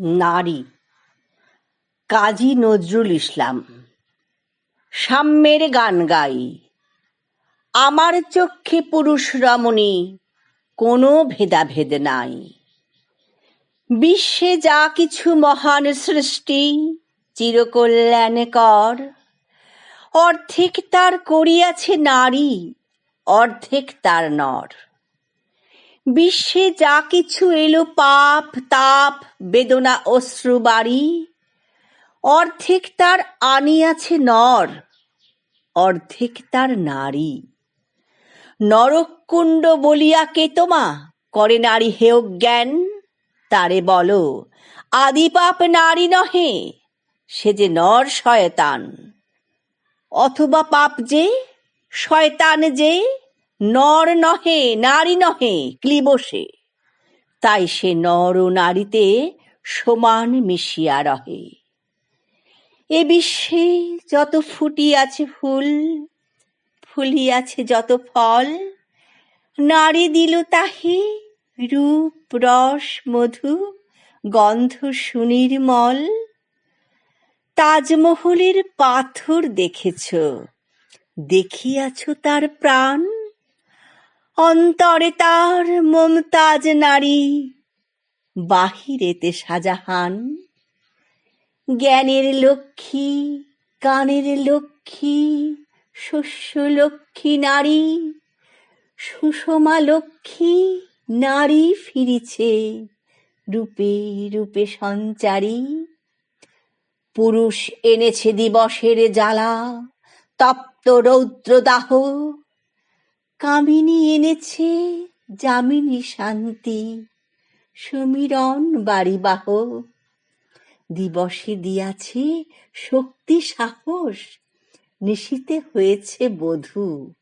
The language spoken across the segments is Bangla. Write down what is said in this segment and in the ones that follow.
নারী। কাজী নজরুল ইসলাম। সাম্যের গান গাই। আমার চক্ষে পুরুষ রমণী, কোনো ভেদাভেদ নাই। বিশ্বে যা কিছু মহান সৃষ্টি চিরকল্যাণকর অর্ধেক তার করিয়াছে নারী, অর্ধেক তার নর। বিশ্বে যা কিছু এলো, পাপ, তাপ, বেদনা, অশ্রু, বাড়ি। অর্ধেক তার আনিয়াছে নর, অর্ধেক তার নারী। নরকুণ্ড বলিয়া কে তোমা? করে নারী হেয় জ্ঞান, তারে বলো, আদি পাপ নারী নহে, সে যে নর শয়তান। অথবা পাপ যে, শয়তান যে নর নহে, নারী নহে, ক্লিবসে। তাই সে নর ও নারীতে সমান মিশিয়া রহে। এ বিশ্বে যত ফুটিয়াছে ফুল ফুলিয়াছে যত ফল, নারী দিল তাহে রূপ, রস, মধু, গন্ধ সুনির্মল তাজমহলের পাথর দেখেছ, দেখিয়াছ তার প্রাণ। অন্তরে তার মমতাজ নারী। বাহিরেতে সাজাহান জ্ঞানের লক্ষ্মী, কানের লক্ষ্মী, শস্য লক্ষ্মী নারী। সুষমা লক্ষ্মী, নারী ফিরিছে, রূপে রূপে সঞ্চারী। পুরুষ এনেছে দিবসের জ্বালা, তপ্ত রৌদ্রদাহ কামিনী এনেছে যামিনী শান্তি সমীরণ বাড়িবাহ দিবসে দিয়াছে শক্তি সাহস নিশীতে হয়েছে বধূ।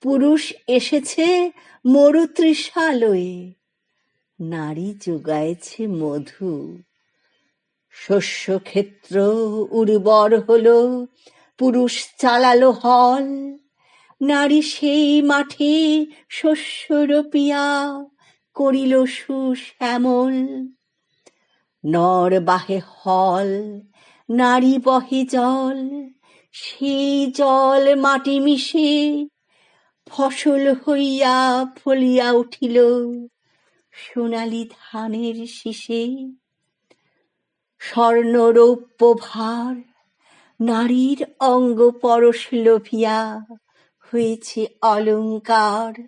পুরুষ এসেছে মরু তৃষালয়ে নারী যোগায়েছে মধু। শস্যক্ষেত্র উর্বর হলো, পুরুষ চালালো হল। নারী সেই মাঠে শস্য রোপিয়া করিল সুশ্যামল। নর বাহে হল, নারী বহে জল, সেই জল মাটি মিশে ফসল হইয়া ফলিয়া উঠিল সোনালি ধানের শীষে। স্বর্ণরৌপ্য ভার, নারীর অঙ্গ পরশ লোভিয়া হয়েছে অলঙ্কার।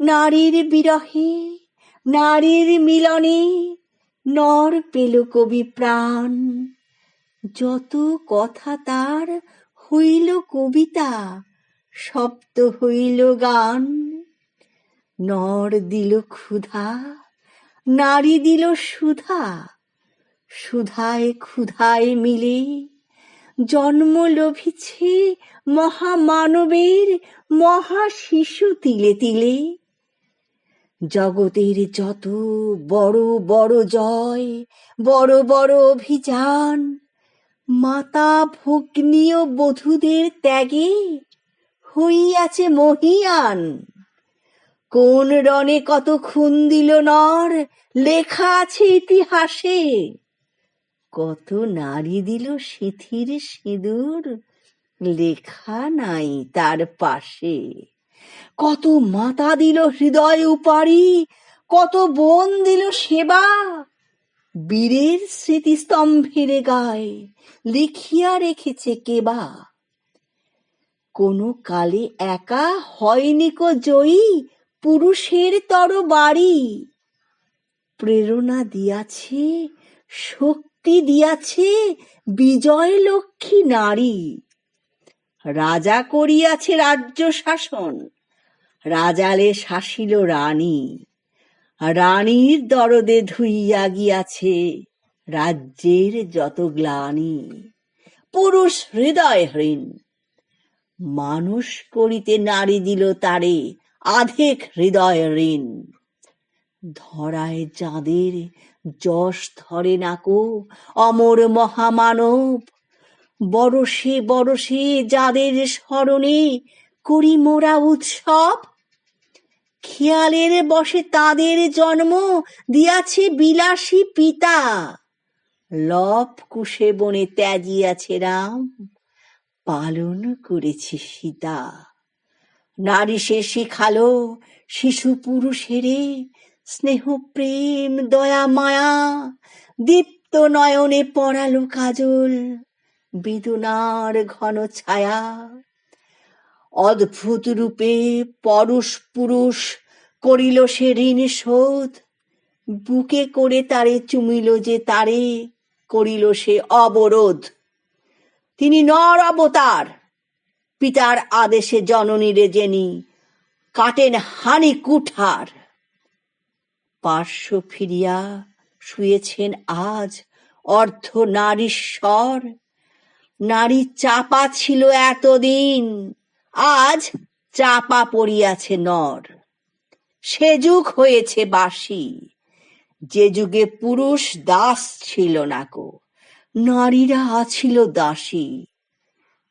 নারীর বিরহে, নারীর মিলনে নর পেল কবি প্রাণ। যত কথা তার হইল কবিতা, শব্দ হইল গান। নর দিল ক্ষুধা, নারী দিল সুধা, সুধায় ক্ষুধায় মিলে জন্ম লভিছে মহামানবের মহা শিশু তিলে তিলে। জগতের যত বড় বড় জয়, বড় বড় অভিযান, মাতা ভগ্নীয় বধূদের ত্যাগে হইয়াছে মহিয়ান। কোন রণে কত খুন দিল নর, লেখা আছে ইতিহাসে। কত নারী দিল সিথির সিঁদুর? লেখা নাই তার পাশে। কত মাতা দিল হৃদয় উপারি কত বোন দিল সেবা। বীরের স্মৃতিস্তম্ভের গায়ে লিখিয়া রেখেছে কেবা কোনো কালে একা হয়নি কো জয়ী পুরুষের তর বাড়ি প্রেরণা দিয়াছে শক্তি দিয়াছে বিজয় লক্ষ্মী নারী। রাজা করিয়াছে রাজ্য শাসন, রাজালে শাসিল রানী। রানীর দরদে ধুইয়া গিয়াছে রাজ্যের যত গ্লানি। পুরুষ হৃদয় হীন মানুষ করিতে নারী দিল তারে আধেক হৃদয় ঋণ ধরায় যাদের যশ ধরে নাকো অমর মহামানব। বরসে বরসে যাদের স্মরণে করি মোরা উৎসব। খেয়ালের বসে তাদের জন্ম দিয়াছে বিলাসী পিতা। লব কুশে বনে ত্যাজিয়াছে রাম, পালন করেছে সীতা। নারী সে শিখালো, শিশু পুরুষেরে স্নেহ, প্রেম, দয়া, মায়া, দীপ্ত নয়নে পড়ালো কাজল, বেদনার ঘন ছায়া। অদ্ভুত রূপে পরশ পুরুষ করিল সে ঋণ শোধ, বুকে করে তারে চুমিল যে তারে করিল সে অবরোধ। তিনি নর অবতার, পিতার আদেশে জননীরে জেনি, কাটেন হানি কুঠার। পার্শ্ব ফিরিয়া শুয়েছেন আজ অর্ধ নারীশ্বর নারী চাপা ছিল এতদিন, আজ চাপা পড়িয়াছে নর। সে যুগ হয়েছে বাসি, যে যুগে পুরুষ দাস ছিল না কো নারীরা ছিল দাসী।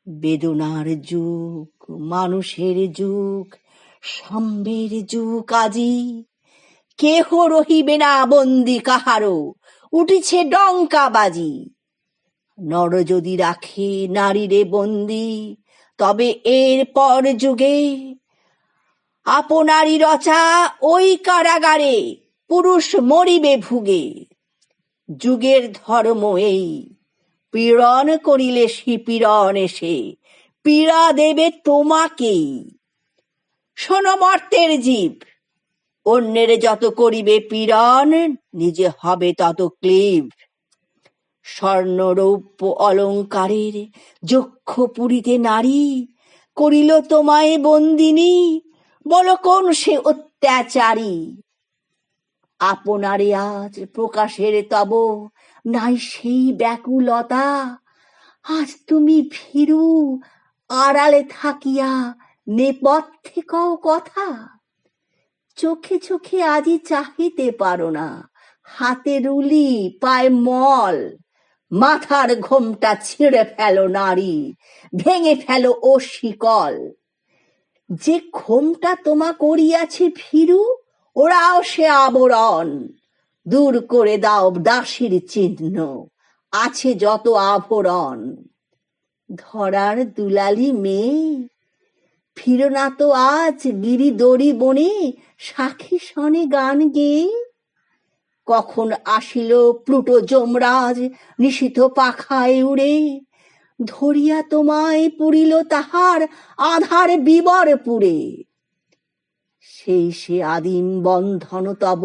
বেদনার যুগ, মানুষের যুগ, সাম্যের যুগ আজি কেহ রহিবে না বন্দি কাহারো উঠিছে ডঙ্কা বাজি নর যদি রাখে নারীরে বন্দি, তবে এর পর যুগে আপনারই রচা ওই কারাগারে, পুরুষ মরিবে ভুগে। যুগের ধর্ম এই, পীড়ন করিলে পীড়ন এসে, পীড়া দেবে তোমাকেই। শোনো মর্তের জীব অন্যের যত করিবে পীড়ন, নিজে হবে তত ক্লিব স্বর্ণরৌপ্য অলঙ্কারের যক্ষ পুরীতে নারী, করিল তোমায় বন্দিনী, বলো কোন সে অত্যাচারী? আপনারে আজ প্রকাশের তব নাই সেই ব্যাকুলতা, আজ তুমি ভীরু আড়ালে থাকিয়া নেপথ্যে কও কথা। চোখে চোখে আজি চাহিতে পারো না। হাতে রুলি, পায় মল। মাথার ঘোমটা ছিঁড়ে ফেলো নারী, ভেঙে ফেলো ও শিকল। যে ঘোমটা তোমা করিয়াছে ফিরু, ওরাও সে আবরণ। দূর করে দাও দাসীর চিহ্ন, আছে যত আভরণ। ধরার দুলালি মেয়ে ফিরো না তো আজ, গিরি দড়ি বনে সাক্ষী শনে গান গেয়ে। কখন আসিল প্লুটো যমরাজ, নিশিত পাখায় উড়ে। ধরিয়া তোমায় পুরিল তাহার আধার বিবর পুরে সেই সে আদিম বন্ধন তব,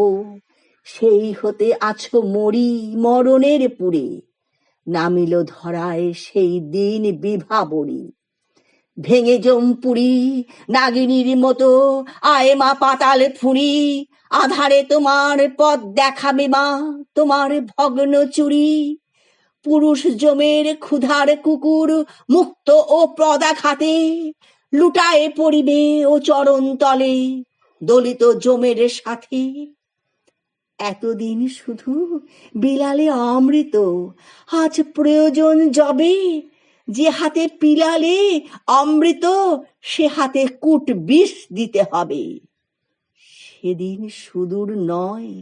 সেই হতে আছো মরি মরণের পুরে। নামিল ধরায় সেই দিন বিভাবরী ভেঙে জমপুরি নাগিনীর মতো আয় মা পাতাল ফুরি আধারে তোমার পথ দেখাবে মা, তোমার ভগ্ন চুরি। পুরুষ জমের ক্ষুধার কুকুর মুক্ত ও প্রদাঘাতে লুটায়ে পড়িবে ও চরণ তলে দলিত জমের সাথে। এতদিন শুধু বিলালে অমৃত, আজ প্রয়োজন যবে যে হাতে পিলালে অমৃত, সে হাতে কুট বিষ দিতে হবে। সেদিন সুদূর নয়,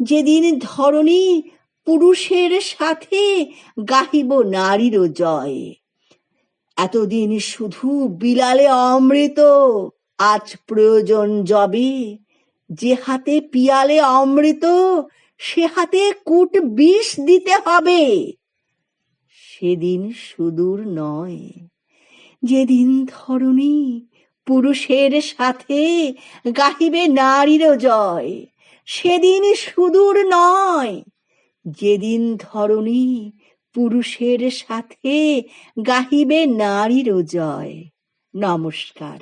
যেদিন ধরণী পুরুষের সাথে গাহিব নারীরও জয়। এতদিন শুধু বিলালে অমৃত, আজ প্রয়োজন যবে যে হাতে পিয়ালে অমৃত, সে হাতে কুট বিষ দিতে হবে। সেদিন সুদূর নয়। যেদিন ধরণী পুরুষের সাথে গাহিবে নারীরও জয়, সেদিন সুদূর নয়। যেদিন ধরণী পুরুষের সাথে গাহিবে নারীরও জয়। নমস্কার।